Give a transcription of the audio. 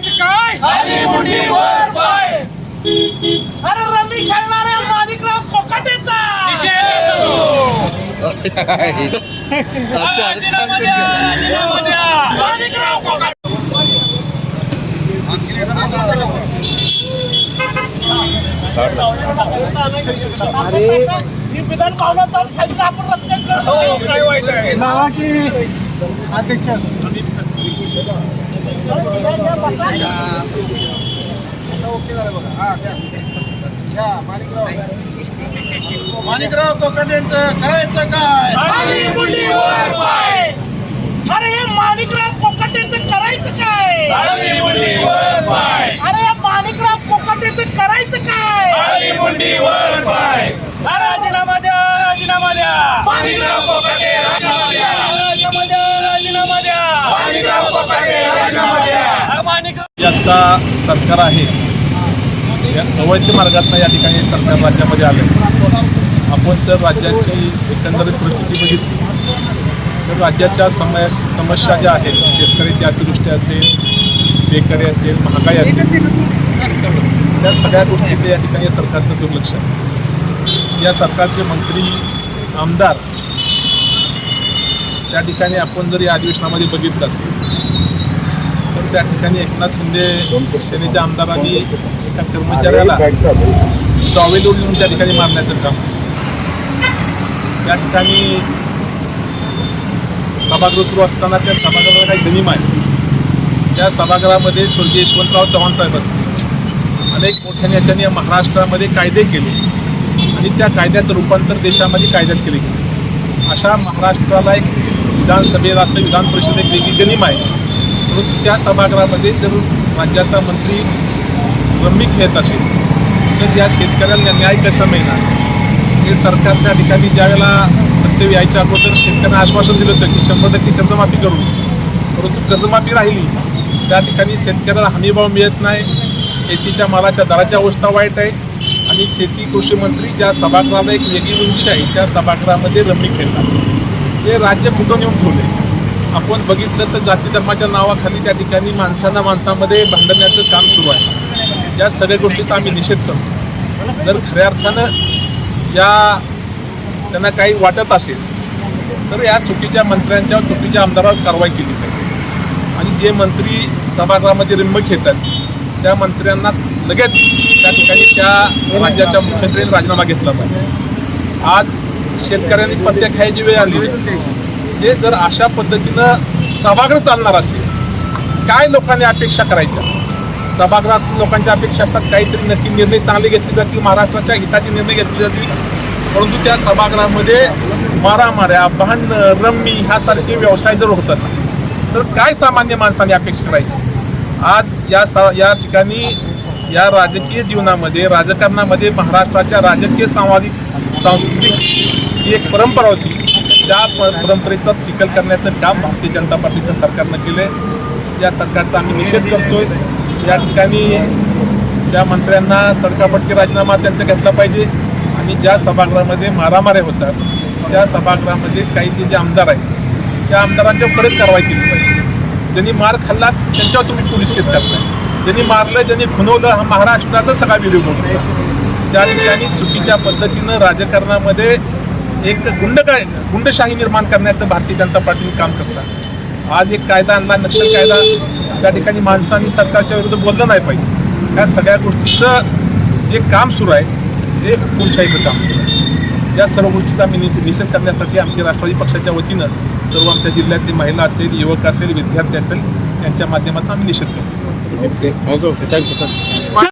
काय? अरे रमी खेळणाऱ्या माणिकराव कोकाटेचा. माणिकराव कोकाटे. अरे ही विधान भवनात जाऊन खाली आपण रस्त्यात करतो. काय वाईट आहे. माणिकराव कोकाटेंचं करायचं काय. अरे हे माणिकराव कोकाटेचं करायचं काय अरे या माणिकराव कोकाटेचं करायचं काय राजीनामा द्या राजीनामा द्या माणिकराव कोकाटे राजीनामा द्या. राजीनामा द्या राजीनामा द्या माणिकराव कोकाटे राजीनामा द्या. हा माणिक आता सरकार आहे या अवैध मार्गातनं या ठिकाणी सरकार राज्यामध्ये आलं आपण जर राज्याची एकंदरीत परिस्थिती बघितली तर राज्याच्या समय समस्या ज्या आहेत शेतकऱ्याची अतिवृष्टी असेल बेकारी असेल महागाई असेल त्या सगळ्या गोष्टीकडे या ठिकाणी सरकारचं दुर्लक्ष आहे. या सरकारचे मंत्री आमदार त्या ठिकाणी आपण जर या अधिवेशनामध्ये बघितलं असेल त्या ठिकाणी एकनाथ शिंदे सेनेच्या आमदारांनी एका कर्मचाऱ्याला टॉवेल ओढून त्या ठिकाणी मारण्याचं काम त्या ठिकाणी सभागृह सुरू असताना त्या सभागृहाला काही गनिम आहे. त्या सभागृहामध्ये स्वर्गीय यशवंतराव चव्हाण साहेब असतात अनेक मोठ्या नेत्यांनी या महाराष्ट्रामध्ये कायदे केले. आणि त्या कायद्याचं रूपांतर देशामध्ये कायद्यात केले गेले. अशा महाराष्ट्राला एक विधानसभेला असं विधान परिषद एक वेगळी गनिम आहे. म्हणून त्या सभागृहामध्ये जर राज्याचा मंत्री रम्मिक घेत असेल तर त्या शेतकऱ्यांना न्याय कसा मिळणार? हे सरकार त्या ठिकाणी ज्यावेळेला सत्य यायच्या अगोदर शेतकऱ्यांना आश्वासन दिलं होतं की शंभर टक्के कर्जमाफी करू. परंतु कर्जमाफी राहिली. त्या ठिकाणी शेतकऱ्याला हमीभाव मिळत नाही. शेतीच्या मालाच्या दराची अवस्था वाईट आहे. आणि शेती कृषी मंत्री ज्या सभागृहाला एक वेगळी उंची आहे त्या सभागृहामध्ये रम्मी खेळतात हे राज्य कुठं नेऊन ठेवले आपण बघितलं तर जाती धर्माच्या नावाखाली त्या ठिकाणी माणसांना माणसामध्ये भांडण्याचं काम सुरू आहे. या सगळ्या गोष्टीचा आम्ही निषेध करतो. जर खऱ्या अर्थानं या त्यांना काही वाटत असेल तर या चुकीच्या मंत्र्यांच्या चुकीच्या आमदारावर कारवाई केली पाहिजे. आणि जे मंत्री सभागृहामध्ये रिंमक येतात त्या मंत्र्यांना लगेच त्या ठिकाणी त्या राज्याच्या मुख्यमंत्र्यांनी राजीनामा घेतला पाहिजे. आज शेतकऱ्यांनी पत्ते खायची वेळ आली. हे जर अशा पद्धतीनं सभागृह चालणार असेल काय लोकांनी अपेक्षा करायच्या? सभागृहात लोकांच्या अपेक्षा असतात काहीतरी नक्की निर्णय चांगले घेतले जातील महाराष्ट्राच्या हिताचे निर्णय घेतले जातील. परंतु त्या सभागृहामध्ये मारामाऱ्या भांडणं रम्मी ह्यासारखे व्यवसाय जर होत असतात तर काय सामान्य माणसाने अपेक्षा करायची? आज या सा या ठिकाणी या राजकीय जीवनामध्ये राजकारणामध्ये महाराष्ट्राच्या राजकीय सामाजिक सांस्कृतिक ही एक परंपरा होती. त्या प- परंपरेचा चिखल करण्याचं काम भारतीय जनता पार्टीचं सरकारनं केलं या सरकारचा आम्ही निषेध करतोय. या ठिकाणी ज्या मंत्र्यांना तडकाफटकी राजीनामा त्यांचा घेतला पाहिजे आणि ज्या सभागृहामध्ये मारामाऱ्या होतात त्या सभागृहामध्ये काही जे जे आमदार आहेत त्या आमदारांच्या कडक कारवाई केली पाहिजे. ज्यांनी मार खाल्ला त्यांच्यावर तुम्ही पोलीस केस करताय. ज्यांनी मारलं ज्यांनी खुनवलं हा महाराष्ट्राचा सगळा व्हिडिओ बनवतो त्या ठिकाणी चुकीच्या पद्धतीनं राजकारणामध्ये एक गुंड काय गुंडशाही निर्माण करण्याचं भारतीय जनता पार्टीने काम करतात आज एक कायदा आणला नक्षल कायदा त्या ठिकाणी माणसांनी सरकारच्या विरुद्ध बोललं नाही पाहिजे. या सगळ्या गोष्टीचं जे काम सुरू आहे ते हुकुमशाहीचं काम सुरू आहे. या सर्व गोष्टीचा आम्ही नि- निषेध करण्यासाठी आमच्या राष्ट्रवादी पक्षाच्या वतीनं सर्व आमच्या जिल्ह्यातली महिला असेल युवक असेल विद्यार्थी असेल यांच्या माध्यमातून आम्ही निषेध करतो. Okay okay thank you